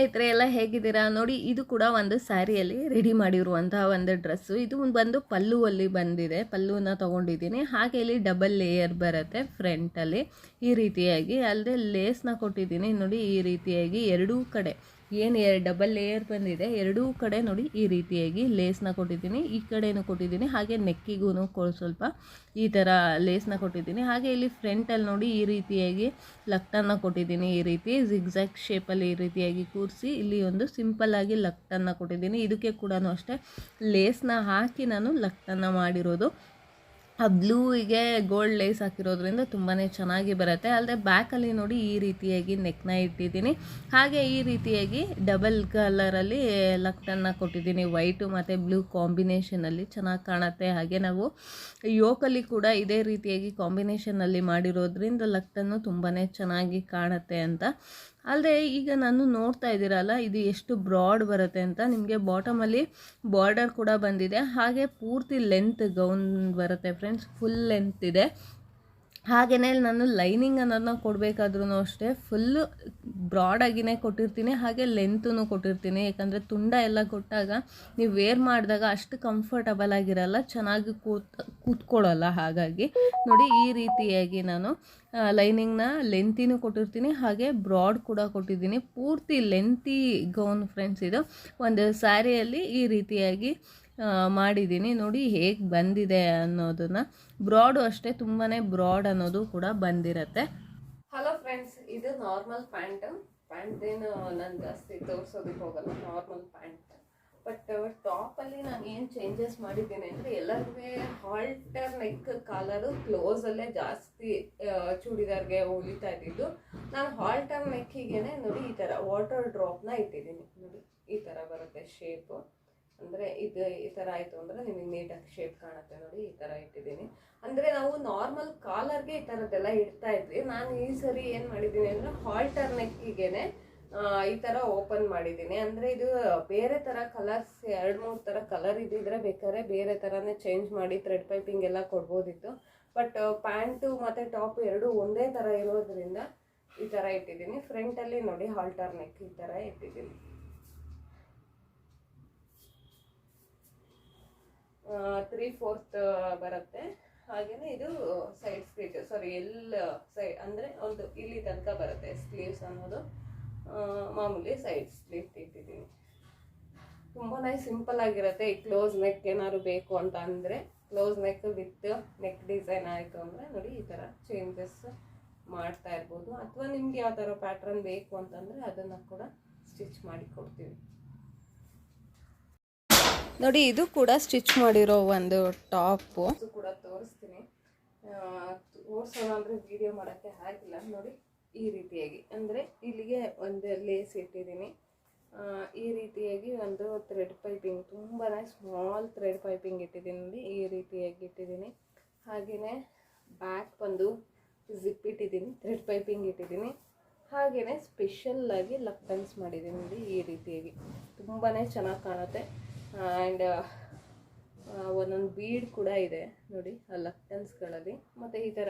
ಸ್ನೇಹಿತರೆ ಎಲ್ಲ ಹೇಗಿದ್ದೀರಾ? ನೋಡಿ, ಇದು ಕೂಡ ಒಂದು ಸ್ಯಾರಿಯಲ್ಲಿ ರೆಡಿ ಮಾಡಿರುವಂತಹ ಒಂದು ಡ್ರೆಸ್ಸು. ಇದು ಬಂದು ಪಲ್ಲುವಲ್ಲಿ ಬಂದಿದೆ. ಪಲ್ಲುವನ್ನ ತೊಗೊಂಡಿದ್ದೀನಿ. ಹಾಗೆ ಇಲ್ಲಿ ಡಬಲ್ ಲೇಯರ್ ಬರುತ್ತೆ ಫ್ರಂಟಲ್ಲಿ. ಈ ರೀತಿಯಾಗಿ ಅಲ್ಲದೆ ಲೇಸ್ನ ಕೊಟ್ಟಿದ್ದೀನಿ. ನೋಡಿ, ಈ ರೀತಿಯಾಗಿ ಎರಡೂ ಕಡೆ. ಏನು ಡಬಲ್ ಲೇಯರ್ ಬಂದಿದೆ. ಎರಡೂ ಕಡೆ ನೋಡಿ ಈ ರೀತಿಯಾಗಿ ಲೇಸ್ನ ಕೊಟ್ಟಿದ್ದೀನಿ. ಈ ಕಡೆನೂ ಕೊಟ್ಟಿದ್ದೀನಿ. ಹಾಗೆ ನೆಕ್ಕಿಗೂ ಸ್ವಲ್ಪ ಈ ಥರ ಲೇಸ್ನ ಕೊಟ್ಟಿದ್ದೀನಿ. ಹಾಗೆ ಇಲ್ಲಿ ಫ್ರಂಟಲ್ಲಿ ನೋಡಿ ಈ ರೀತಿಯಾಗಿ ಲಕ್ಟನ್ನು ಕೊಟ್ಟಿದ್ದೀನಿ. ಈ ರೀತಿ ಜಿಗ್ಸಾಕ್ಟ್ ಶೇಪಲ್ಲಿ ಈ ರೀತಿಯಾಗಿ ಕೂರಿಸಿ ಇಲ್ಲಿ ಒಂದು ಸಿಂಪಲ್ಲಾಗಿ ಲಕ್ಟನ್ನು ಕೊಟ್ಟಿದ್ದೀನಿ. ಇದಕ್ಕೆ ಕೂಡ ಅಷ್ಟೇ ಲೇಸ್ನ ಹಾಕಿ ನಾನು ಲಕ್ಟನ್ನು ಮಾಡಿರೋದು. ಆ ಬ್ಲೂಗೆ ಗೋಲ್ಡ್ ಲೇಸ್ ಹಾಕಿರೋದ್ರಿಂದ ತುಂಬಾ ಚೆನ್ನಾಗಿ ಬರುತ್ತೆ. ಅಲ್ಲದೆ ಬ್ಯಾಕಲ್ಲಿ ನೋಡಿ ಈ ರೀತಿಯಾಗಿ ನೆಕ್ನ ಇಟ್ಟಿದ್ದೀನಿ. ಹಾಗೆ ಈ ರೀತಿಯಾಗಿ ಡಬಲ್ ಕಲರಲ್ಲಿ ಲಕ್ಟನ್ನು ಕೊಟ್ಟಿದ್ದೀನಿ. ವೈಟು ಮತ್ತು ಬ್ಲೂ ಕಾಂಬಿನೇಷನಲ್ಲಿ ಚೆನ್ನಾಗಿ ಕಾಣುತ್ತೆ. ಹಾಗೆ ನಾವು ಯೋಕಲ್ಲಿ ಕೂಡ ಇದೇ ರೀತಿಯಾಗಿ ಕಾಂಬಿನೇಷನಲ್ಲಿ ಮಾಡಿರೋದ್ರಿಂದ ಲಕ್ಟನ್ನು ತುಂಬಾ ಚೆನ್ನಾಗಿ ಕಾಣುತ್ತೆ ಅಂತ ಅಲ್ಲದೆ ಈಗ ನಾನು ನೋಡ್ತಾ ಇದ್ದೀರಲ್ಲ, ಇದು ಎಷ್ಟು ಬ್ರಾಡ್ ಬರುತ್ತೆ ಅಂತ ನಿಮಗೆ ಬಾಟಮಲ್ಲಿ ಬಾರ್ಡರ್ ಕೂಡ ಬಂದಿದೆ. ಹಾಗೆ ಪೂರ್ತಿ ಲೆಂತ್ ಗೌನ್ ಬರುತ್ತೆ ಫ್ರೆಂಡ್ಸ್ ಫುಲ್ ಲೆಂತ್ ಇದೆ. ಹಾಗೆಯೇ ನಾನು ಲೈನಿಂಗ್ ಅನ್ನೋದನ್ನ ಕೊಡಬೇಕಾದ್ರೂ ಅಷ್ಟೇ ಫುಲ್ಲು ಬ್ರಾಡಾಗಿನೇ ಕೊಟ್ಟಿರ್ತೀನಿ, ಹಾಗೆ ಲೆಂತೂ ಕೊಟ್ಟಿರ್ತೀನಿ. ಯಾಕಂದರೆ ತುಂಡ ಎಲ್ಲ ಕೊಟ್ಟಾಗ ನೀವು ವೇರ್ ಮಾಡಿದಾಗ ಅಷ್ಟು ಕಂಫರ್ಟಬಲ್ ಆಗಿರಲ್ಲ, ಚೆನ್ನಾಗಿ ಕೂತ್, ಕೂತ್ಕೊಳ್ಳಲ್ಲ ಹಾಗಾಗಿ. ನೋಡಿ ಈ ರೀತಿಯಾಗಿ ನಾನು ಲೈನಿಂಗ್ನ ಲೆಂತಿನೂ ಕೊಟ್ಟಿರ್ತೀನಿ, ಹಾಗೆ ಬ್ರಾಡ್ ಕೂಡ ಕೊಟ್ಟಿದ್ದೀನಿ. ಪೂರ್ತಿ ಲೆಂತಿ ಗೌನ್ ಫ್ರೆಂಡ್ಸ್ ಇದು. ಒಂದು ಸ್ಯಾರಿಯಲ್ಲಿ ಈ ರೀತಿಯಾಗಿ ಮಾಡಿದ್ದೀನಿ. ನೋಡಿ ಹೇಗೆ ಬಂದಿದೆ ಅನ್ನೋದನ್ನು. ಬ್ರಾಡು ಅಷ್ಟೇ ತುಂಬಾ ಬ್ರಾಡ್ ಅನ್ನೋದು ಕೂಡ ಬಂದಿರತ್ತೆ. ಹಲೋ ಫ್ರೆಂಡ್ಸ್ ಇದು ನಾರ್ಮಲ್ ಪ್ಯಾಂಟ್ ಪ್ಯಾಂಟ್ ಏನು ನಾನು ಜಾಸ್ತಿ ತೋರಿಸೋದಕ್ಕೆ ಹೋಗಲ್ಲ ನಾರ್ಮಲ್ ಪ್ಯಾಂಟ್ ಬಟ್ ಟಾಪಲ್ಲಿ ನಾನು ಏನು ಚೇಂಜಸ್ ಮಾಡಿದ್ದೀನಿ ಅಂದರೆ ಎಲ್ಲರಿಗೂ ಹಾಲ್ಟರ್ ನೆಕ್ ಕಾಲರು ಕ್ಲೋಸಲ್ಲೇ ಜಾಸ್ತಿ ಚೂಡಿದಾರ್ಗೆ ಹೊಲಿತಾ ಇದ್ದಿದ್ದು. ನಾನು ಹಾಲ್ಟರ್ ನೆಕ್ಕಿಗೆ ನೋಡಿ ಈ ಥರ ವಾಟರ್ ಡ್ರಾಪ್ನ ಇಟ್ಟಿದ್ದೀನಿ. ನೋಡಿ ಈ ಥರ ಬರುತ್ತೆ ಶೇಪು ಅಂದರೆ ಇದು ಈ ಥರ ಆಯಿತು ಅಂದರೆ ನಿಮಗೆ ನೀಟಾಗಿ ಶೇಪ್ ಕಾಣುತ್ತೆ ನೋಡಿ, ಈ ಥರ ಇಟ್ಟಿದ್ದೀನಿ. ಅಂದರೆ ನಾವು ನಾರ್ಮಲ್ ಕಾಲರ್ಗೆ ಈ ಥರದ್ದೆಲ್ಲ ಇಡ್ತಾ ಇದ್ವಿ. ನಾನು ಈ ಸರಿ ಏನು ಮಾಡಿದ್ದೀನಿ ಅಂದರೆ ಹಾಲ್ಟರ್ ನೆಕ್ಕಿಗೆ ಈ ಥರ ಓಪನ್ ಮಾಡಿದ್ದೀನಿ. ಅಂದರೆ ಇದು ಬೇರೆ ಥರ ಕಲರ್ಸ್ ಎರಡು ಮೂರು ಥರ ಕಲರ್ ಇದ್ದಿದ್ರೆ ಬೇಕಾದ್ರೆ ಬೇರೆ ಥರನೇ ಚೇಂಜ್ ಮಾಡಿ ಥ್ರೆಡ್ ಪೈಪಿಂಗ್ ಎಲ್ಲ ಕೊಡ್ಬೋದಿತ್ತು. ಬಟ್ ಪ್ಯಾಂಟು ಮತ್ತು ಟಾಪ್ ಎರಡು ಒಂದೇ ಥರ ಇರೋದ್ರಿಂದ ಈ ಥರ ಇಟ್ಟಿದ್ದೀನಿ. ಫ್ರಂಟಲ್ಲಿ ನೋಡಿ ಹಾಲ್ಟರ್ ನೆಕ್ ಈ ಥರ ಇಟ್ಟಿದ್ದೀನಿ. ತ್ರೀ ಫೋರ್ತ್ ಬರುತ್ತೆ. ಹಾಗೆಯೇ ಇದು ಸೈಡ್ ಸ್ಲೀವ್ ಸಾರಿ ಎಲ್ಲ ಸೈಡ್ ಅಂದರೆ ಒಂದು ಇಲ್ಲಿ ತನಕ ಬರುತ್ತೆ ಸ್ಲೀವ್ಸ್ ಅನ್ನೋದು. ಮಾಮೂಲಿ ಸೈಡ್ ಸ್ಲೀವ್ ಇಟ್ಟಿದ್ದೀನಿ. ತುಂಬಾ ಸಿಂಪಲ್ ಆಗಿರುತ್ತೆ ಈ ಕ್ಲೋಸ್ ನೆಕ್ ಏನಾದ್ರು ಬೇಕು ಅಂತ ಅಂದರೆ. Close neck with neck design ಆಯಿತು ಅಂದರೆ ನೋಡಿ ಈ ಥರ ಚೇಂಜಸ್ ಮಾಡ್ತಾ ಇರ್ಬೋದು. ಅಥವಾ ನಿಮ್ಗೆ ಯಾವ ಥರ ಪ್ಯಾಟ್ರನ್ ಬೇಕು ಅಂತಂದರೆ ಅದನ್ನು ಕೂಡ ಸ್ಟಿಚ್ ಮಾಡಿ ಕೊಡ್ತೀವಿ. ನೋಡಿ, ಇದು ಕೂಡ ಸ್ಟಿಚ್ ಮಾಡಿರೋ ಒಂದು ಟಾಪು. ಕೂಡ ತೋರಿಸ್ತೀನಿ. ತೋರಿಸೋಣ ಅಂದರೆ ವಿಡಿಯೋ ಮಾಡೋಕ್ಕೆ ಆಗಿಲ್ಲ. ನೋಡಿ, ಈ ರೀತಿಯಾಗಿ. ಅಂದರೆ, ಇಲ್ಲಿಗೆ ಒಂದು ಲೇಸ್ ಇಟ್ಟಿದ್ದೀನಿ. ಈ ರೀತಿಯಾಗಿ ಒಂದು ಥ್ರೆಡ್ ಪೈಪಿಂಗ್ ತುಂಬಾ ಸ್ಮಾಲ್ ಥ್ರೆಡ್ ಪೈಪಿಂಗ್ ಇಟ್ಟಿದ್ದೀನಿ. ನೋಡಿ, ಈ ರೀತಿಯಾಗಿ ಇಟ್ಟಿದ್ದೀನಿ. ಹಾಗೆಯೇ ಬ್ಯಾಕ್ ಬಂದು ಜಿಪ್ ಇಟ್ಟಿದ್ದೀನಿ ಥ್ರೆಡ್ ಪೈಪಿಂಗ್ ಇಟ್ಟಿದ್ದೀನಿ. ಹಾಗೆಯೇ ಸ್ಪೆಷಲ್ಲಾಗಿ ಲಕ್ಟನ್ಸ್ ಮಾಡಿದ್ದೀನಿ. ನೋಡಿ, ಈ ರೀತಿಯಾಗಿ. ತುಂಬಾ ಚೆನ್ನಾಗಿ ಕಾಣುತ್ತೆ. ಆ್ಯಂಡ್ ಒಂದೊಂದು ಬೀಡ್ ಕೂಡ ಇದೆ. ನೋಡಿ, ಆ ಲಕ್ಟನ್ಸ್ಗಳಲ್ಲಿ ಮತ್ತು ಈ ಥರ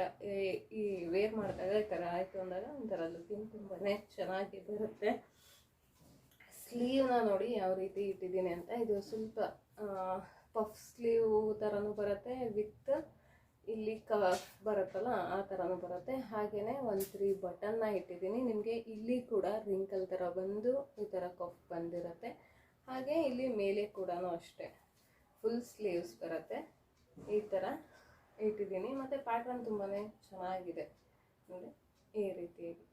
ಈ ವೇರ್ ಮಾಡಿದಾಗ ಈ ಥರ ಆಯಿತು ಅಂದಾಗ ಒಂಥರ ಲುಕಿಂಗ್ ತುಂಬಾ ಚೆನ್ನಾಗಿ ಬರುತ್ತೆ. ಸ್ಲೀವ್ನ ನೋಡಿ ಯಾವ ರೀತಿ ಇಟ್ಟಿದ್ದೀನಿ ಅಂತ. ಇದು ಸ್ವಲ್ಪ ಪಫ್ ಸ್ಲೀವ್ ಥರನೂ ಬರುತ್ತೆ. ವಿತ್ ಇಲ್ಲಿ ಕ ಬರುತ್ತಲ್ಲ, ಆ ಥರನೂ ಬರುತ್ತೆ. ಹಾಗೆಯೇ ಒಂದು ತ್ರೀ ಬಟನ್ನ ಇಟ್ಟಿದ್ದೀನಿ. ನಿಮಗೆ ಇಲ್ಲಿ ಕೂಡ ರಿಂಕಲ್ ಥರ ಬಂದು ಈ ಥರ ಕಫ್ ಬಂದಿರುತ್ತೆ. ಹಾಗೆ ಇಲ್ಲಿ ಮೇಲೆ ಕೂಡ ಅಷ್ಟೇ. ಫುಲ್ ಸ್ಲೀವ್ಸ್ ಬರುತ್ತೆ. ಈ ಥರ ಇಟ್ಟಿದ್ದೀನಿ. ಮತ್ತು ಪ್ಯಾಟ್ರನ್ ತುಂಬಾ ಚೆನ್ನಾಗಿದೆ. ನೋಡಿ, ಈ ರೀತಿಯಾಗಿ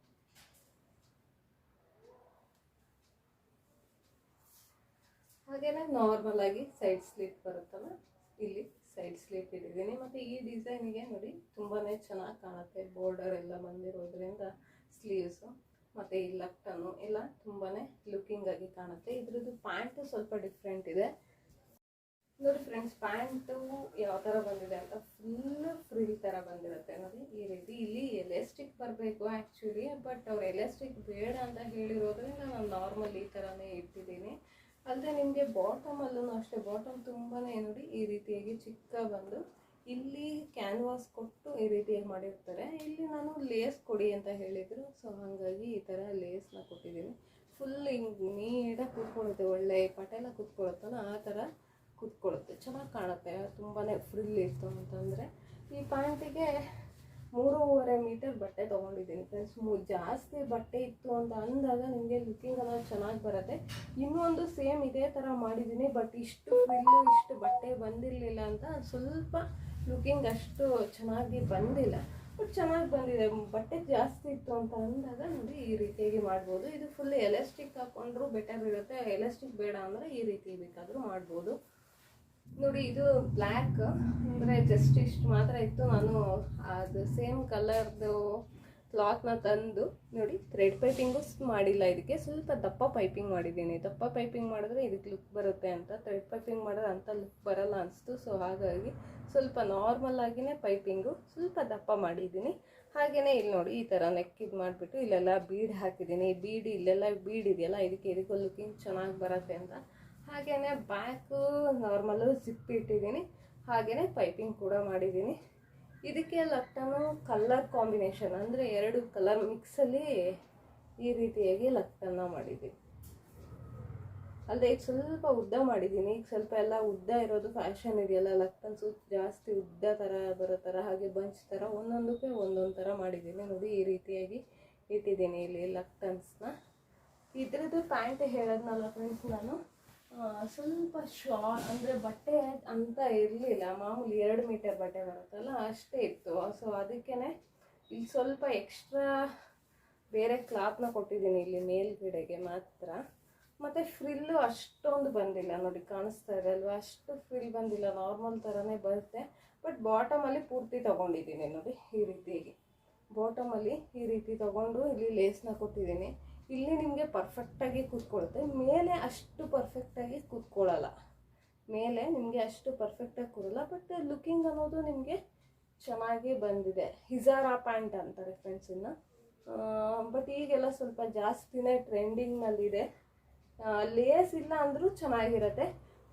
ಹಾಗೆಯೇ ನಾರ್ಮಲ್ ಆಗಿ ಸೈಡ್ ಸ್ಲೀಪ್ ಬರುತ್ತಲ್ಲ, ಇಲ್ಲಿ ಸೈಡ್ ಸ್ಲೀಪ್ ಇಟ್ಟಿದ್ದೀನಿ. ಮತ್ತು ಈ ಡಿಸೈನಿಗೆ ನೋಡಿ ತುಂಬಾ ಚೆನ್ನಾಗಿ ಕಾಣುತ್ತೆ. ಬಾರ್ಡರ್ ಎಲ್ಲ ಬಂದಿರೋದ್ರಿಂದ ಸ್ಲೀವ್ಸು ಮತ್ತು ಈ ಲಕ್ಟನ್ನು ಎಲ್ಲ ತುಂಬಾ ಲುಕಿಂಗ್ ಆಗಿ ಕಾಣುತ್ತೆ. ಇದ್ರದ್ದು ಪ್ಯಾಂಟು ಸ್ವಲ್ಪ ಡಿಫ್ರೆಂಟ್ ಇದೆ. ನೋಡಿ ಫ್ರೆಂಡ್ಸ್ ಪ್ಯಾಂಟು ಯಾವ ಥರ ಬಂದಿದೆ ಅಂತ ಫುಲ್ ಫ್ರಿಲ್ ಥರ ಬಂದಿರುತ್ತೆ. ನೋಡಿ, ಈ ರೀತಿ ಇಲ್ಲಿ ಎಲೆಸ್ಟಿಕ್ ಬರಬೇಕು ಆ್ಯಕ್ಚುಲಿ ಬಟ್ ಅವ್ರು ಎಲೆಸ್ಟಿಕ್ ಬೇಡ ಅಂತ ಹೇಳಿರೋದ್ರಿಂದ ನಾನು ನಾರ್ಮಲ್ ಈ ಥರನೇ ಇಟ್ಟಿದ್ದೀನಿ. ಅಲ್ಲದೆ ನಿಮಗೆ ಬಾಟಮಲ್ಲೂ ಅಷ್ಟೇ ಬಾಟಮ್ ತುಂಬಾ ನೋಡಿ ಈ ರೀತಿಯಾಗಿ ಚಿಕ್ಕ ಬಂದು ಇಲ್ಲಿ ಕ್ಯಾನ್ವಾಸ್ ಕೊಟ್ಟು ಈ ರೀತಿಯಾಗಿ ಮಾಡಿರ್ತಾರೆ. ಇಲ್ಲಿ ನಾನು ಲೇಸ್ ಕೊಡಿ ಅಂತ ಹೇಳಿದರು. ಸೊ ಹಾಗಾಗಿ ಈ ಥರ ಲೇಸ್ನ ಕೊಟ್ಟಿದ್ದೀನಿ. ಫುಲ್ ಹಿಂಗೆ ನೀಟಾಗಿ ಕೂತ್ಕೊಳ್ಳುತ್ತೆ, ಒಳ್ಳೆ ಪಟೆಲ್ಲ ಕೂತ್ಕೊಳ್ಳುತ್ತಲ್ಲ, ಆ ಥರ ಕೂತ್ಕೊಳ್ಳುತ್ತೆ. ಚೆನ್ನಾಗಿ ಕಾಣುತ್ತೆ. ತುಂಬಾ ಫ್ರಿಲ್ ಇತ್ತು ಅಂತಂದರೆ. ಈ ಪ್ಯಾಂಟಿಗೆ ಮೂರೂವರೆ ಮೀಟರ್ ಬಟ್ಟೆ ತೊಗೊಂಡಿದ್ದೀನಿ ಫ್ರೆಂಡ್ಸ್ ಮೂ, ಜಾಸ್ತಿ ಬಟ್ಟೆ ಇತ್ತು ಅಂತ ಅಂದಾಗ ನಿಮಗೆ ಲುಕಿಂಗ್ ಎಲ್ಲ ಚೆನ್ನಾಗಿ ಬರುತ್ತೆ. ಇನ್ನೊಂದು ಸೇಮ್ ಇದೇ ಥರ ಮಾಡಿದ್ದೀನಿ ಬಟ್ ಇಷ್ಟು ಫ್ರಿಲ್ಲು ಇಷ್ಟು ಬಟ್ಟೆ ಬಂದಿರಲಿಲ್ಲ ಅಂತ ಸ್ವಲ್ಪ ಲುಕಿಂಗ್ ಅಷ್ಟು ಚೆನ್ನಾಗಿ ಬಂದಿಲ್ಲ. ಬಟ್ ಚೆನ್ನಾಗಿ ಬಂದಿದೆ. ಬಟ್ಟೆ ಜಾಸ್ತಿ ಇತ್ತು ಅಂತ ಅಂದಾಗ ನೋಡಿ ಈ ರೀತಿಯಾಗಿ ಮಾಡ್ಬೋದು. ಇದು ಫುಲ್ ಎಲಾಸ್ಟಿಕ್ ಹಾಕೊಂಡ್ರು ಬೆಟರ್ ಇರುತ್ತೆ. ಎಲಾಸ್ಟಿಕ್ ಬೇಡ ಅಂದರೆ ಈ ರೀತಿ ಬೇಕಾದರೂ ಮಾಡ್ಬೋದು. ನೋಡಿ ಇದು ಬ್ಲ್ಯಾಕ್ ಅಂದರೆ ಜಸ್ಟ್ ಇಷ್ಟು ಮಾತ್ರ ಇತ್ತು. ನಾನು ಅದು ಸೇಮ್ ಕಲರ್ದು ಕ್ಲಾತ್ನ ತಂದು ನೋಡಿ ಥ್ರೆಡ್ ಪೈಪಿಂಗು ಮಾಡಿಲ್ಲ ಇದಕ್ಕೆ. ಸ್ವಲ್ಪ ದಪ್ಪ ಪೈಪಿಂಗ್ ಮಾಡಿದ್ದೀನಿ. ದಪ್ಪ ಪೈಪಿಂಗ್ ಮಾಡಿದ್ರೆ ಇದಕ್ಕೆ ಲುಕ್ ಬರುತ್ತೆ ಅಂತ. ಥ್ರೆಡ್ ಪೈಪಿಂಗ್ ಮಾಡಿದ್ರೆ ಅಂಥ ಲುಕ್ ಬರಲ್ಲ ಅನಿಸ್ತು. ಸೊ ಹಾಗಾಗಿ ಸ್ವಲ್ಪ ನಾರ್ಮಲ್ ಆಗಿನೇ ಪೈಪಿಂಗು ಸ್ವಲ್ಪ ದಪ್ಪ ಮಾಡಿದ್ದೀನಿ. ಹಾಗೆಯೇ ಇಲ್ಲಿ ನೋಡಿ, ಈ ಥರ ನೆಕ್ ಮಾಡಿಬಿಟ್ಟು ಇಲ್ಲೆಲ್ಲ ಬೀಡ್ ಹಾಕಿದ್ದೀನಿ. ಬೀಡ್ ಇಲ್ಲೆಲ್ಲ ಬೀಡ್ ಇದೆಯಲ್ಲ, ಇದಕ್ಕೆ ಇದಕ್ಕೂ ಲುಕಿಂಗ್ ಚೆನ್ನಾಗಿ ಬರುತ್ತೆ ಅಂತ. ಹಾಗೆಯೇ ಬ್ಯಾಕು ನಾರ್ಮಲು ಜಿಪ್ ಇಟ್ಟಿದ್ದೀನಿ. ಹಾಗೆಯೇ ಪೈಪಿಂಗ್ ಕೂಡ ಮಾಡಿದ್ದೀನಿ. ಇದಕ್ಕೆ ಲಟ್ಟನು ಕಲರ್ ಕಾಂಬಿನೇಷನ್ ಅಂದರೆ ಎರಡು ಕಲರ್ ಮಿಕ್ಸಲ್ಲಿ ಈ ರೀತಿಯಾಗಿ ಲಟ್ಟನ್ನ ಮಾಡಿದ್ದೀನಿ ಅಲ್ಲದೆ ಈಗ ಸ್ವಲ್ಪ ಉದ್ದ ಮಾಡಿದ್ದೀನಿ. ಈಗ ಸ್ವಲ್ಪ ಎಲ್ಲ ಉದ್ದ ಇರೋದು ಫ್ಯಾಷನ್ ಇದೆಯಲ್ಲ ಲಕ್ಟನ್ಸು ಜಾಸ್ತಿ ಉದ್ದ ಥರ ಬರೋ ಥರ ಹಾಗೆ ಬಂಚ್ ಥರ ಒಂದೊಂದಕ್ಕೆ ಒಂದೊಂದು ಥರ ಮಾಡಿದ್ದೀನಿ. ನೋಡಿ ಈ ರೀತಿಯಾಗಿ ಇಟ್ಟಿದ್ದೀನಿ ಇಲ್ಲಿ ಲಕ್ಟನ್ಸ್ನ ಇದ್ರದ್ದು ಪ್ಯಾಂಟ್ ಹೇಳೋದ್ನಲ್ಲ ಫ್ರೆಂಡ್ಸ್ ನಾನು? ಸ್ವಲ್ಪ ಶಾರ್ಟ್ ಅಂದರೆ ಬಟ್ಟೆ ಅಂತ ಇರಲಿಲ್ಲ. ಮಾಮೂಲಿ ಎರಡು ಮೀಟರ್ ಬಟ್ಟೆ ಬರುತ್ತಲ್ಲ, ಅಷ್ಟೇ ಇತ್ತು. ಸೊ ಅದಕ್ಕೇ ಇಲ್ಲಿ ಸ್ವಲ್ಪ ಎಕ್ಸ್ಟ್ರಾ ಬೇರೆ ಕ್ಲಾತ್ನ ಕೊಟ್ಟಿದ್ದೀನಿ ಇಲ್ಲಿ ಮೇಲ್ಗಡೆಗೆ ಮಾತ್ರ. ಮತ್ತು ಫ್ರಿಲ್ಲು ಅಷ್ಟೊಂದು ಬಂದಿಲ್ಲ ನೋಡಿ, ಕಾಣಿಸ್ತಾ ಇದೆ ಅಲ್ವಾ? ಅಷ್ಟು ಫ್ರಿಲ್ ಬಂದಿಲ್ಲ. ನಾರ್ಮಲ್ ಥರನೇ ಬರುತ್ತೆ. ಬಟ್ ಬಾಟಮಲ್ಲಿ ಪೂರ್ತಿ ತೊಗೊಂಡಿದ್ದೀನಿ ನೋಡಿ, ಈ ರೀತಿಯಾಗಿ. ಬಾಟಮಲ್ಲಿ ಈ ರೀತಿ ತೊಗೊಂಡು ಇಲ್ಲಿ ಲೇಸ್ನ ಕೊಟ್ಟಿದ್ದೀನಿ. ಇಲ್ಲಿ ನಿಮಗೆ ಪರ್ಫೆಕ್ಟಾಗಿ ಕೂತ್ಕೊಳ್ಳುತ್ತೆ ಮೇಲೆ ಅಷ್ಟು ಪರ್ಫೆಕ್ಟಾಗಿ ಕೂತ್ಕೊಳ್ಳಲ್ಲ ಮೇಲೆ ನಿಮಗೆ ಅಷ್ಟು ಪರ್ಫೆಕ್ಟಾಗಿ ಕೂರಲ್ಲ. ಬಟ್ ಲುಕಿಂಗ್ ಅನ್ನೋದು ನಿಮಗೆ ಚೆನ್ನಾಗಿ ಬಂದಿದೆ. ಹಿಜಾರಾ ಪ್ಯಾಂಟ್ ಅಂತಾರೆ ಫ್ರೆಂಡ್ಸ್ ಇನ್ನು. ಬಟ್ ಈಗೆಲ್ಲ ಸ್ವಲ್ಪ ಜಾಸ್ತಿನೇ ಟ್ರೆಂಡಿಂಗ್ನಲ್ಲಿದೆ ಲೇಸ್ ಇಲ್ಲ ಅಂದರೂ ಚೆನ್ನಾಗಿರುತ್ತೆ.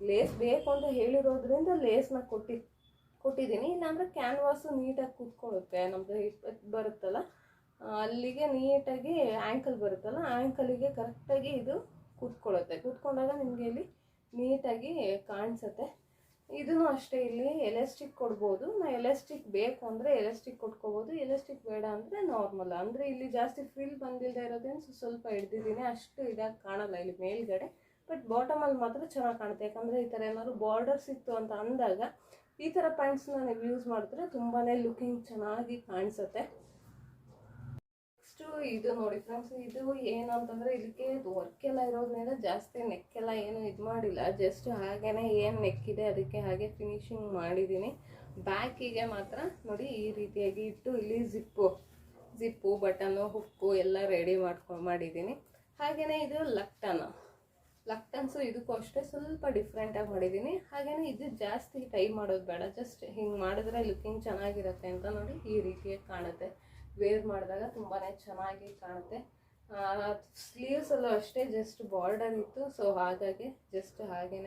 ಲೇಸ್ ಬೇಕು ಅಂತ ಹೇಳಿರೋದ್ರಿಂದ ಲೇಸ್ನ ಕೊಟ್ಟಿ, ಕೊಟ್ಟಿದ್ದೀನಿ. ಇಲ್ಲಾಂದರೆ ಕ್ಯಾನ್ವಾಸು ನೀಟಾಗಿ ಕೂತ್ಕೊಳ್ಳುತ್ತೆ ನಮ್ಮದು ಇಪ್ಪತ್ತು ಬರುತ್ತಲ್ಲ. ಅಲ್ಲಿಗೆ ನೀಟಾಗಿ ಆ್ಯಂಕಲ್ ಬರುತ್ತಲ್ಲ ಆ್ಯಂಕಲಿಗೆ ಕರೆಕ್ಟಾಗಿ ಇದು ಕೂತ್ಕೊಳ್ಳುತ್ತೆ. ಕೂತ್ಕೊಂಡಾಗ ನಿಮಗೆ ಇಲ್ಲಿ ನೀಟಾಗಿ ಕಾಣಿಸುತ್ತೆ. ಇದನ್ನು ಅಷ್ಟೇ ಇಲ್ಲಿ ಎಲೆಸ್ಟಿಕ್ ಕೊಡ್ಬೋದು. ನಾ ಎಲೆಸ್ಟಿಕ್ ಬೇಕು ಅಂದರೆ ಎಲೆಸ್ಟಿಕ್ ಕೊಟ್ಕೋಬೋದು. ಎಲೆಸ್ಟಿಕ್ ಬೇಡ ಅಂದರೆ ನಾರ್ಮಲ್ ಅಂದರೆ ಇಲ್ಲಿ ಜಾಸ್ತಿ ಫ್ರಿಲ್ ಬಂದಿಲ್ಲದೆ ಇರೋದ್ರಿಂದ ಸ್ವ- ಸ್ವಲ್ಪ ಹಿಡ್ದಿದ್ದೀನಿ. ಅಷ್ಟು ಇದಾಗಿ ಕಾಣಲ್ಲ ಇಲ್ಲಿ ಮೇಲ್ಗಡೆ. ಬಟ್ ಬಾಟಮಲ್ಲಿ ಮಾತ್ರ ಚೆನ್ನಾಗಿ ಕಾಣುತ್ತೆ. ಯಾಕಂದರೆ ಈ ಥರ ಏನಾದ್ರು ಬಾರ್ಡರ್ಸ್ ಇತ್ತು ಅಂತ ಅಂದಾಗ ಈ ಥರ ಪ್ಯಾಂಟ್ಸ್ನ ನೀವು ಯೂಸ್ ಮಾಡಿದ್ರೆ ತುಂಬಾ ಲುಕಿಂಗ್ ಚೆನ್ನಾಗಿ ಕಾಣಿಸುತ್ತೆ. ಇದು ನೋಡಿ ಫ್ರೆಂಡ್ಸ್ ಇದು ಏನಂತಂದರೆ ಇದಕ್ಕೆ ವರ್ಕ್ ಎಲ್ಲ ಇರೋದ್ರಿಂದ ಜಾಸ್ತಿ ನೆಕ್ ಎಲ್ಲ ಏನು ಇದು ಮಾಡಿಲ್ಲ. ಜಸ್ಟ್ ಹಾಗೇನೆ ಏನು ನೆಕ್ ಇದೆ ಅದಕ್ಕೆ ಹಾಗೆ ಫಿನಿಶಿಂಗ್ ಮಾಡಿದ್ದೀನಿ ಬ್ಯಾಕಿಗೆ ಮಾತ್ರ ನೋಡಿ ಈ ರೀತಿಯಾಗಿ ಇಟ್ಟು ಇಲ್ಲಿ ಜಿಪ್ಪು ಜಿಪ್ಪು ಬಟನು ಹುಕ್ಕು ಎಲ್ಲ ರೆಡಿ ಮಾಡ್ಕೊಂಡು ಮಾಡಿದ್ದೀನಿ ಹಾಗೆಯೇ ಇದು ಲಕ್ಟನ್, ಲಕ್ಟನ್ಸು ಇದಕ್ಕೂ ಅಷ್ಟೇ ಸ್ವಲ್ಪ ಡಿಫ್ರೆಂಟಾಗಿ ಮಾಡಿದ್ದೀನಿ ಹಾಗೆಯೇ ಇದು ಜಾಸ್ತಿ ಟೈ ಮಾಡೋದು ಬೇಡ. ಜಸ್ಟ್ ಹಿಂಗೆ ಮಾಡಿದ್ರೆ ಲುಕಿಂಗ್ ಚೆನ್ನಾಗಿರುತ್ತೆ ಅಂತ ನೋಡಿ ಈ ರೀತಿಯಾಗಿ ಕಾಣುತ್ತೆ. ವೇರ್ ಮಾಡಿದಾಗ ತುಂಬಾ ಚೆನ್ನಾಗಿ ಕಾಣುತ್ತೆ. ಸ್ಲೀವ್ಸಲ್ಲೂ ಅಷ್ಟೇ ಜಸ್ಟ್ ಬಾರ್ಡರ್ ಇತ್ತು ಸೊ ಹಾಗಾಗಿ ಜಸ್ಟ್ ಹಾಗೇ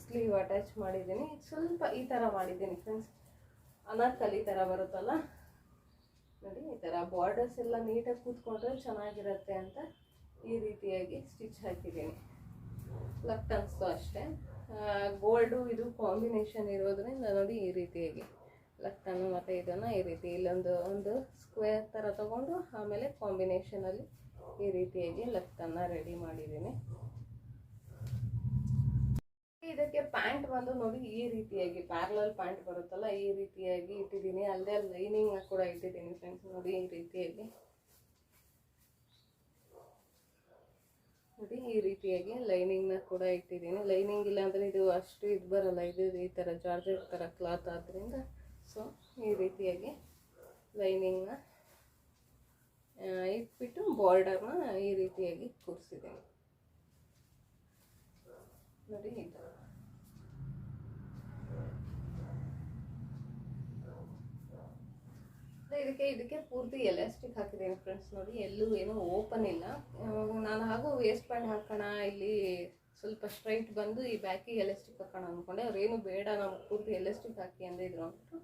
ಸ್ಲೀವ್ ಅಟ್ಯಾಚ್ ಮಾಡಿದ್ದೀನಿ. ಸ್ವಲ್ಪ ಈ ಥರ ಮಾಡಿದ್ದೀನಿ ಫ್ರೆಂಡ್ಸ್ ಅನಾರ್ಕಲಿ ಥರ ಬರುತ್ತಲ್ಲ? ನೋಡಿ, ಈ ಥರ ಬಾರ್ಡರ್ಸ್ ಎಲ್ಲ ನೀಟಾಗಿ ಕೂತ್ಕೊಂಡ್ರೆ ಚೆನ್ನಾಗಿರುತ್ತೆ ಅಂತ ಈ ರೀತಿಯಾಗಿ ಸ್ಟಿಚ್ ಹಾಕಿದ್ದೀನಿ. ಲಕ್ಟನ್ಸ್ದು ಅಷ್ಟೇ. ಗೋಲ್ಡು ಇದು ಕಾಂಬಿನೇಷನ್ ಇರೋದ್ರಿಂದ ನೋಡಿ ಈ ರೀತಿಯಾಗಿ. ಲಕ್ಟನ್ನು ಮತ್ತು ಇದನ್ನು ಈ ರೀತಿ ಇಲ್ಲೊಂದು ಒಂದು ಸ್ಕ್ವೇರ್ ಥರ ತಗೊಂಡು ಆಮೇಲೆ ಕಾಂಬಿನೇಷನಲ್ಲಿ ಈ ರೀತಿಯಾಗಿ ಲಕ್ಟನ್ನ ರೆಡಿ ಮಾಡಿದ್ದೀನಿ. ಇದಕ್ಕೆ ಪ್ಯಾಂಟ್ ಬಂದು ನೋಡಿ, ಈ ರೀತಿಯಾಗಿ ಪ್ಯಾರಲಲ್ ಪ್ಯಾಂಟ್ ಬರುತ್ತಲ್ಲ, ಈ ರೀತಿಯಾಗಿ ಇಟ್ಟಿದ್ದೀನಿ. ಅಲ್ಲದೆ ಲೈನಿಂಗ್ ಕೂಡ ಇಟ್ಟಿದ್ದೀನಿ ಫ್ರೆಂಡ್ಸ್ ನೋಡಿ ಈ ರೀತಿಯಾಗಿ. ನೋಡಿ, ಈ ರೀತಿಯಾಗಿ ಲೈನಿಂಗ್ನ ಕೂಡ ಇಟ್ಟಿದ್ದೀನಿ. ಲೈನಿಂಗ್ ಇಲ್ಲ ಅಂದರೆ ಇದು ಅಷ್ಟು ಇದು ಬರಲ್ಲ, ಇದು ಈ ಥರ ಜಾರ್ಜೆಟ್ ಥರ ಕ್ಲಾತ್ ಆದ್ದರಿಂದ ಸೊ, ಈ ರೀತಿಯಾಗಿ ಲೈನಿಂಗ್ನ ಇಟ್ಬಿಟ್ಟು ಬಾರ್ಡರ್ನ ಈ ರೀತಿಯಾಗಿ ಕೂರಿಸಿದ್ದೀನಿ. ನೋಡಿ ಇದಕ್ಕೆ ಇದಕ್ಕೆ ಪೂರ್ತಿ ಎಲಾಸ್ಟಿಕ್ ಹಾಕಿದ್ದೀನಿ ಫ್ರೆಂಡ್ಸ್, ನೋಡಿ, ಎಲ್ಲೂ ಏನೂ ಓಪನ್ ಇಲ್ಲ. ನಾನು ಹಾಗೂ ವೇಸ್ಟ್ ಪ್ಯಾಂಟ್ ಹಾಕೋಣ, ಇಲ್ಲಿ ಸ್ವಲ್ಪ ಸ್ಟ್ರೈಟ್ ಬಂದು ಈ ಬ್ಯಾಕಿಗೆ ಎಲಾಸ್ಟಿಕ್ ಹಾಕೋಣ ಅಂದ್ಕೊಂಡೆ ಅವ್ರೇನು ಬೇಡ, ನಮ್ಗೆ ಪೂರ್ತಿ ಎಲಾಸ್ಟಿಕ್ ಹಾಕಿ ಅಂದಿದ್ರು ಅಂದ್ಬಿಟ್ಟು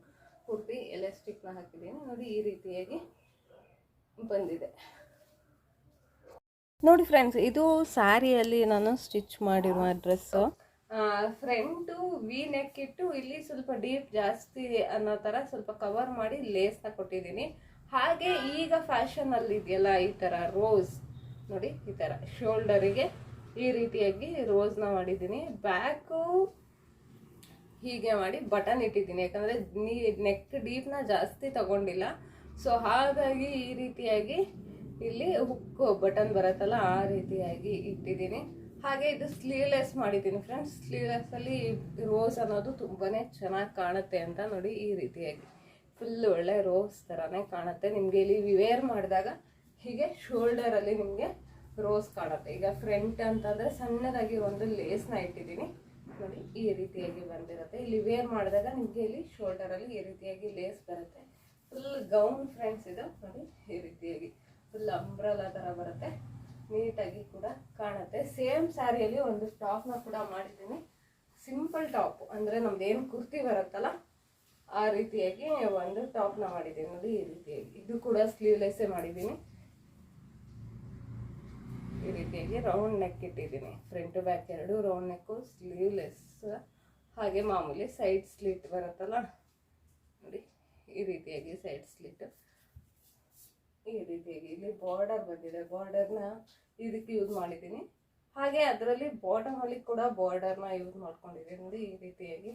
ಪೂರ್ತಿ ಎಲಾಸ್ಟಿಕ್ನ ಹಾಕಿದ್ದೀನಿ ನೋಡಿ ಈ ರೀತಿಯಾಗಿ ಬಂದಿದೆ. ನೋಡಿ ಫ್ರೆಂಡ್ಸ್ ಇದು ಸ್ಯಾರಿಯಲ್ಲಿ ನಾನು ಸ್ಟಿಚ್ ಮಾಡಿರುವ ಡ್ರೆಸ್ಸು ಫ್ರಂಟು ವಿ ನೆಕ್ ಇಟ್ಟು ಇಲ್ಲಿ ಸ್ವಲ್ಪ ಡೀಪ್ ಜಾಸ್ತಿ ಅನ್ನೋ ಥರ ಸ್ವಲ್ಪ ಕವರ್ ಮಾಡಿ ಲೇಸ್ನ ಕೊಟ್ಟಿದ್ದೀನಿ ಹಾಗೆ ಈಗ ಫ್ಯಾಷನಲ್ಲಿ ಇದೆಯಲ್ಲ ಈ ಥರ ರೋಸ್ ನೋಡಿ ಈ ಥರ ಶೋಲ್ಡರಿಗೆ ಈ ರೀತಿಯಾಗಿ ರೋಸ್ನ ಮಾಡಿದ್ದೀನಿ ಬ್ಯಾಕು ಹೀಗೆ ಮಾಡಿ ಬಟನ್ ಇಟ್ಟಿದ್ದೀನಿ. ಯಾಕಂದರೆ ನೀ ನೆಕ್ ಡೀಪ್ನ ಜಾಸ್ತಿ ತಗೊಂಡಿಲ್ಲ. ಸೊ ಹಾಗಾಗಿ ಈ ರೀತಿಯಾಗಿ ಇಲ್ಲಿ ಹುಕ್ ಬಟನ್ ಬರುತ್ತಲ್ಲ, ಆ ರೀತಿಯಾಗಿ ಇಟ್ಟಿದ್ದೀನಿ. ಹಾಗೆ ಇದು ಸ್ಲೀವ್ಲೆಸ್ ಮಾಡಿದ್ದೀನಿ ಫ್ರೆಂಡ್ಸ್ ಸ್ಲೀವ್ಲೆಸ್ಸಲ್ಲಿ ರೋಸ್ ಅನ್ನೋದು ತುಂಬಾ ಚೆನ್ನಾಗಿ ಕಾಣುತ್ತೆ ಅಂತ ನೋಡಿ ಈ ರೀತಿಯಾಗಿ. ಫುಲ್ ಒಳ್ಳೆ ರೋಸ್ ಥರನೇ ಕಾಣುತ್ತೆ. ನಿಮಗೆ ಇಲ್ಲಿ ವಿವೇರ್ ಮಾಡಿದಾಗ ಹೀಗೆ ಶೋಲ್ಡರಲ್ಲಿ ನಿಮಗೆ ರೋಸ್ ಕಾಣುತ್ತೆ. ಈಗ ಫ್ರಂಟ್ ಅಂತಂದರೆ ಸಣ್ಣದಾಗಿ ಒಂದು ಲೇಸ್ನ ಇಟ್ಟಿದ್ದೀನಿ. ನೋಡಿ ಈ ರೀತಿಯಾಗಿ ಬಂದಿರುತ್ತೆ. ಇಲ್ಲಿ ವೇರ್ ಮಾಡಿದಾಗ ನಿಮಗೆ ಇಲ್ಲಿ ಶೋಲ್ಡರಲ್ಲಿ ಈ ರೀತಿಯಾಗಿ ಲೇಸ್ ಬರುತ್ತೆ. ಫುಲ್ ಗೌನ್ ಫ್ರೆಂಡ್ಸ್ ಇದು. ನೋಡಿ, ಈ ರೀತಿಯಾಗಿ ಫುಲ್ ಅಂಬ್ರಲ ಥರ ಬರುತ್ತೆ. ನೀಟಾಗಿ ಕೂಡ ಕಾಣುತ್ತೆ. ಸೇಮ್ ಸ್ಯಾರಿಯಲ್ಲಿ ಒಂದು ಟಾಪ್ನ ಕೂಡ ಮಾಡಿದ್ದೀನಿ. ಸಿಂಪಲ್ ಟಾಪ್ ಅಂದರೆ ನಮ್ದು ಏನು ಕುರ್ತಿ ಬರುತ್ತಲ್ಲ, ಆ ರೀತಿಯಾಗಿ ಒಂದು ಟಾಪ್ನ ಮಾಡಿದ್ದೀನಿ. ನೋಡಿ, ಈ ರೀತಿಯಾಗಿ. ಇದು ಕೂಡ ಸ್ಲೀವ್ಲೆಸ್ಸೇ ಮಾಡಿದ್ದೀನಿ. ಈ ರೀತಿಯಾಗಿ ರೌಂಡ್ ನೆಕ್ ಇಟ್ಟಿದ್ದೀನಿ. ಫ್ರಂಟ್ ಬ್ಯಾಕ್ ಎರಡು ರೌಂಡ್ ನೆಕ್ಕು ಸ್ಲೀವ್ಲೆಸ್ ಹಾಗೆ ಮಾಮೂಲಿ ಸೈಡ್ ಸ್ಲಿಟ್ ಬರುತ್ತಲ್ಲ? ನೋಡಿ, ಈ ರೀತಿಯಾಗಿ ಸೈಡ್ ಸ್ಲಿಟ್ ಈ ರೀತಿಯಾಗಿ ಇಲ್ಲಿ ಬಾರ್ಡರ್ ಬಂದಿದೆ. ಬಾರ್ಡರ್ನ ಇದಕ್ಕೆ ಯೂಸ್ ಮಾಡಿದ್ದೀನಿ. ಹಾಗೆ ಅದರಲ್ಲಿ ಬಾಟಮಲ್ಲಿ ಕೂಡ ಬಾರ್ಡರ್ನ ಯೂಸ್ ಮಾಡ್ಕೊಂಡಿದ್ದೀನಿ. ನೋಡಿ, ಈ ರೀತಿಯಾಗಿ.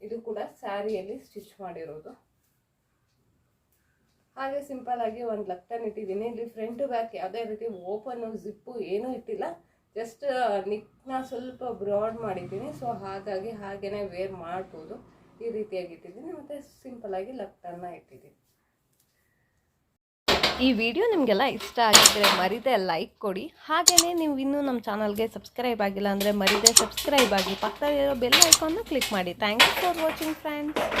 ಇದು ಕೂಡ ಸ್ಯಾರಿಯಲ್ಲಿ ಸ್ಟಿಚ್ ಮಾಡಿರೋದು. ಹಾಗೆ ಸಿಂಪಲ್ ಆಗಿ ಒಂದು ಲಕ್ಟನ್ ಇಟ್ಟಿದ್ದೀನಿ. ಇಲ್ಲಿ ಫ್ರಂಟ್ ಬ್ಯಾಕ್ ಯಾವುದೇ ರೀತಿ ಓಪನ್ ಜಿಪ್ಪು ಏನೂ ಇಟ್ಟಿಲ್ಲ. ಜಸ್ಟ್ ನಿಕ್ನ ಸ್ವಲ್ಪ ಬ್ರಾಡ್ ಮಾಡಿದ್ದೀನಿ. ಸೊ ಹಾಗಾಗಿ ಹಾಗೇನೆ ವೇರ್ ಮಾಡ್ಬೋದು. ಈ ರೀತಿಯಾಗಿ ಇಟ್ಟಿದ್ದೀನಿ. ಮತ್ತು ಸಿಂಪಲ್ ಆಗಿ ಲಕ್ಟನ್ನ ಇಟ್ಟಿದ್ದೀನಿ. ಈ ವಿಡಿಯೋ ನಿಮಗೆಲ್ಲ ಇಷ್ಟ ಆಗಿದ್ದರೆ ಮರಿದೆ ಲೈಕ್ ಕೊಡಿ. ಹಾಗೆಯೇ ನೀವು ಇನ್ನೂ ನಮ್ಮ ಚಾನಲ್ಗೆ ಸಬ್ಸ್ಕ್ರೈಬ್ ಆಗಿಲ್ಲ ಅಂದರೆ ಮರಿದೆ ಸಬ್ಸ್ಕ್ರೈಬ್ ಆಗಿ ಪಕ್ಕದಲ್ಲಿರೋ ಬೆಲ್ ಐಕಾನ್ನ ಕ್ಲಿಕ್ ಮಾಡಿ. Thank you for watching friends